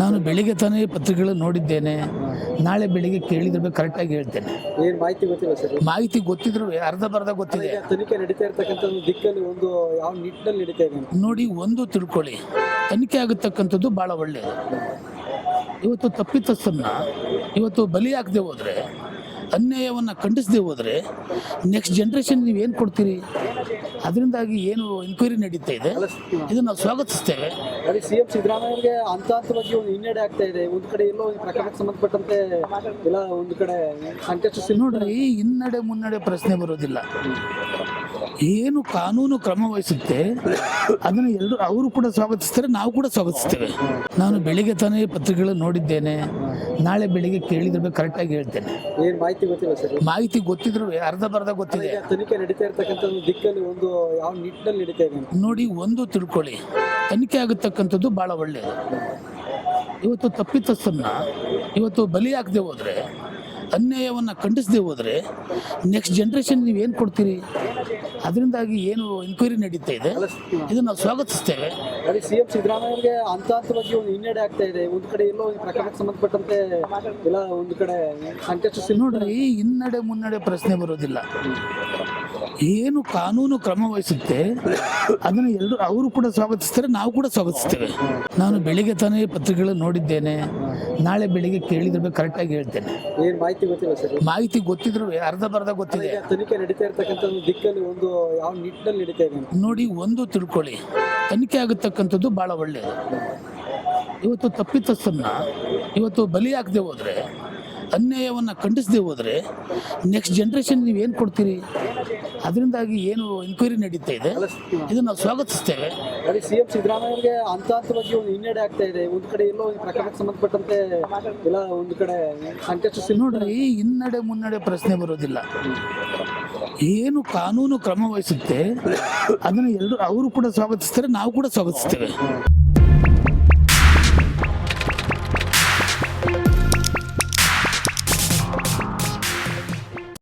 ನಾನು ಬೆಳಿಗ್ಗೆ ತಾನೇ ಪತ್ರಿಕೆಗಳು ನೋಡಿದ್ದೇನೆ. ನಾಳೆ ಬೆಳಿಗ್ಗೆ ಕೇಳಿದ್ರೆ ಕರೆಕ್ಟಾಗಿ ಹೇಳ್ತೇನೆ. ಏನು ಮಾಹಿತಿ ಗೊತ್ತಿಲ್ಲ ಸರ್ ಮಾಹಿತಿ ಗೊತ್ತಿದ್ರು ಅರ್ಧ ಬರ್ಧ ಗೊತ್ತಿದೆ. ತನಿಖೆ ನಡೀತಾ ಇರ್ತಕ್ಕಂಥ ಒಂದು ದಿಕ್ಕಲ್ಲಿ ಒಂದು ಯಾವ ನಿಟ್ಟಿನಲ್ಲಿ ನಡೀತಾ ಇದೆ ಅಂತ. ನೋಡಿ ಒಂದು ತಿಳ್ಕೊಳ್ಳಿ. ತನಿಖೆ ಆಗತಕ್ಕಂಥದ್ದು ಭಾಳ ಒಳ್ಳೆಯದು ಇವತ್ತು ತಪ್ಪಿತಸ್ಥನ್ನ ಇವತ್ತು ಬಲಿ ಹಾಕದೆ ಹೋದರೆ ಅನ್ಯಾಯವನ್ನು ಖಂಡಿಸದೆ ಹೋದರೆ ನೆಕ್ಸ್ಟ್ ಜನ್ರೇಷನ್ ನೀವು ಏನು ಕೊಡ್ತೀರಿ? ಅದರಿಂದಾಗಿ ಏನು ಎನ್ಕ್ವೈರಿ ನಡೀತಾ ಇದೆ. ಇದನ್ನು ನಾವು ಸ್ವಾಗತಿಸ್ತೇವೆ. ಅಲ್ಲಿ ಸಿಎಂ ಸಿದ್ದರಾಮಯ್ಯರಿಗೆ ಹಂತ ಹಂತವಾಗಿ ಒಂದು ಹಿನ್ನಡೆ ಆಗ್ತಾ ಇದೆ. ಒಂದು ಕಡೆ ಎಲ್ಲೋ ಈ ಪ್ರಕರಣಕ್ಕೆ ಸಂಬಂಧಪಟ್ಟಂತೆ ಎಲ್ಲ ಒಂದು ಕಡೆ ಸಂಕಷ್ಟ ನೋಡ್ರಿ ಹಿನ್ನಡೆ ಮುನ್ನಡೆ ಪ್ರಶ್ನೆ ಬರೋದಿಲ್ಲ. ಏನು ಕಾನೂನು ಕ್ರಮ ವಹಿಸುತ್ತೆ ಅದನ್ನು ಎಲ್ಲರೂ ಅವರು ಕೂಡ ಸ್ವಾಗತಿಸ್ತಾರೆ ನಾವು ಕೂಡ ಸ್ವಾಗತಿಸ್ತೇವೆ. ನಾನು ಬೆಳಿಗ್ಗೆ ತಾನೇ ಪತ್ರಿಕೆಗಳು ನೋಡಿದ್ದೇನೆ. ನಾಳೆ ಬೆಳಿಗ್ಗೆ ಕೇಳಿದ್ರೆ ಕರೆಕ್ಟಾಗಿ ಹೇಳ್ತೇನೆ. ಮಾಹಿತಿ ಗೊತ್ತಿಲ್ಲ ಸರ್ ಮಾಹಿತಿ ಗೊತ್ತಿದ್ರು ಅರ್ಧ ಬರ್ಧ ಗೊತ್ತಿದೆ. ಈಗ ತನಿಖೆ ನಡೀತಾ ಇರ್ತಕ್ಕಂಥ ಒಂದು ದಿಕ್ಕಲ್ಲಿ ಒಂದು ಯಾವ ನಿಟ್ಟಿನಲ್ಲಿ ನಡೀತಾ ಇದೆ ನೋಡಿ ಒಂದು ತಿಳ್ಕೊಳ್ಳಿ. ತನಿಖೆ ಆಗತಕ್ಕಂಥದ್ದು ಭಾಳ ಒಳ್ಳೆಯದು ಇವತ್ತು ತಪ್ಪಿತಸ್ಥನ್ನ ಇವತ್ತು ಬಲಿಯಾಗದೆ ಹೋದರೆ ಅನ್ಯಾಯವನ್ನು ಖಂಡಿಸದೆ ಹೋದರೆ ನೆಕ್ಸ್ಟ್ ಜನ್ರೇಷನ್ ನೀವು ಏನು ಕೊಡ್ತೀರಿ? ಅದರಿಂದಾಗಿ ಏನು ಎನ್ಕ್ವೈರಿ ನಡೀತಾ ಇದೆ. ಇದನ್ನು ನಾವು ಸ್ವಾಗತಿಸ್ತೇವೆ. ಅಲ್ಲಿ ಸಿಎಂ ಸಿದ್ದರಾಮಯ್ಯ ಅವರಿಗೆ ಹಂತ ಹಂತವಾಗಿ ಒಂದು ಹಿನ್ನಡೆ ಆಗ್ತಾ ಇದೆ. ಒಂದು ಕಡೆ ಎಲ್ಲೋ ಈ ಪ್ರಕರಣಕ್ಕೆ ಸಂಬಂಧಪಟ್ಟಂತೆ ಎಲ್ಲ ಒಂದು ಕಡೆ ಸಂಕಷ್ಟ ನೋಡ್ರಿ ಹಿನ್ನಡೆ ಮುನ್ನಡೆ ಪ್ರಶ್ನೆ ಬರೋದಿಲ್ಲ. ಏನು ಕಾನೂನು ಕ್ರಮ ವಹಿಸುತ್ತೆ ಅದನ್ನು ಎಲ್ಲರೂ ಅವರು ಕೂಡ ಸ್ವಾಗತಿಸ್ತಾರೆ ನಾವು ಕೂಡ ಸ್ವಾಗತಿಸ್ತೇವೆ. ನಾನು ಬೆಳಿಗ್ಗೆ ತಾನೇ ಪತ್ರಿಕೆಗಳು ನೋಡಿದ್ದೇನೆ. ನಾಳೆ ಬೆಳಿಗ್ಗೆ ಕೇಳಿದ್ರೆ ಕರೆಕ್ಟಾಗಿ ಹೇಳ್ತೇನೆ. ಮಾಹಿತಿ ಗೊತ್ತಿಲ್ಲ ಸರ್ ಮಾಹಿತಿ ಗೊತ್ತಿದ್ರು ಅರ್ಧ ಬರ್ಧ ಗೊತ್ತಿದೆ. ತನಿಖೆ ನಡೀತಾ ಇರ್ತಕ್ಕಂಥ ಒಂದು ದಿಕ್ಕಲ್ಲಿ ಒಂದು ಯಾವ ನಿಟ್ಟಿನಲ್ಲಿ ನಡೀತಾ ಇದೆ ನೋಡಿ ಒಂದು ತಿಳ್ಕೊಳ್ಳಿ. ತನಿಖೆ ಆಗತಕ್ಕಂಥದ್ದು ಭಾಳ ಒಳ್ಳೆಯದು ಇವತ್ತು ತಪ್ಪಿತಸ್ಥನ್ನ ಇವತ್ತು ಬಲಿಯಾಗದೆ ಹೋದರೆ ಅನ್ಯಾಯವನ್ನು ಖಂಡಿಸದೆ ಹೋದರೆ ನೆಕ್ಸ್ಟ್ ಜನ್ರೇಷನ್ ನೀವು ಏನು ಕೊಡ್ತೀರಿ? ಅದರಿಂದಾಗಿ ಏನು ಎನ್ಕ್ವೈರಿ ನಡೀತಾ ಇದೆ ಇದನ್ನು ನಾವು ಸ್ವಾಗತಿಸ್ತೇವೆ. ಅಲ್ಲಿ ಸಿಎಂ ಸಿದ್ದರಾಮಯ್ಯ ಅವರಿಗೆ ಹಂತ ಹಂತವಾಗಿ ಒಂದು ಹಿನ್ನಡೆ ಆಗ್ತಾ ಇದೆ. ಒಂದು ಕಡೆ ಎಲ್ಲೋ ಈ ಪ್ರಕರಣಕ್ಕೆ ಸಂಬಂಧಪಟ್ಟಂತೆ ಎಲ್ಲ ಒಂದು ಕಡೆ ಸಂಕಷ್ಟ ನೋಡ್ರಿ ಹಿನ್ನಡೆ ಮುನ್ನಡೆ ಪ್ರಶ್ನೆ ಬರೋದಿಲ್ಲ. ಏನು ಕಾನೂನು ಕ್ರಮ ವಹಿಸುತ್ತೆ ಅದನ್ನು ಎಲ್ಲರೂ ಅವರು ಕೂಡ ಸ್ವಾಗತಿಸ್ತಾರೆ ನಾವು ಕೂಡ ಸ್ವಾಗತಿಸ್ತೇವೆ.